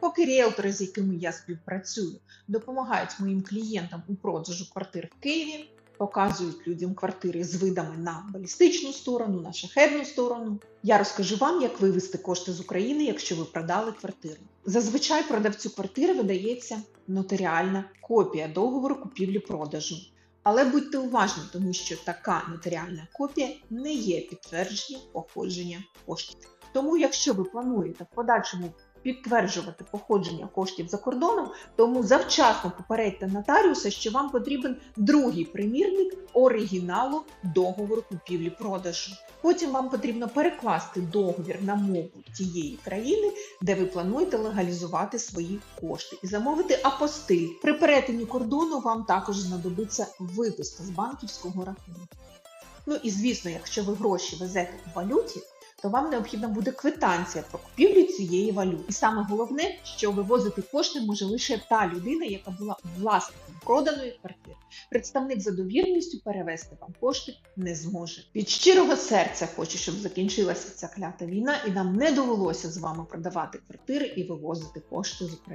Поки ріелтори, з якими я співпрацюю, допомагають моїм клієнтам у продажу квартир в Києві, показують людям квартири з видами на балістичну сторону, на шахедну сторону. Я розкажу вам, як вивести кошти з України, якщо ви продали квартиру. Зазвичай продавцю квартири видається нотаріальна копія договору купівлі-продажу. Але будьте уважні, тому що така нотаріальна копія не є підтвердженням походження коштів. Тому, якщо ви плануєте в подальшому підтверджувати походження коштів за кордоном, тому завчасно попередьте нотаріуса, що вам потрібен другий примірник оригіналу договору купівлі-продажу. Потім вам потрібно перекласти договір на мову тієї країни, де ви плануєте легалізувати свої кошти, і замовити апостиль. При перетині кордону вам також знадобиться виписка з банківського рахунку. Ну і звісно, якщо ви гроші везете у валюті, то вам необхідна буде квитанція про купівлю цієї валюти. І саме головне, що вивозити кошти може лише та людина, яка була власником проданої квартири. Представник за довірністю перевести вам кошти не зможе. Від щирого серця хочу, щоб закінчилася ця клята війна, і нам не довелося з вами продавати квартири і вивозити кошти з України.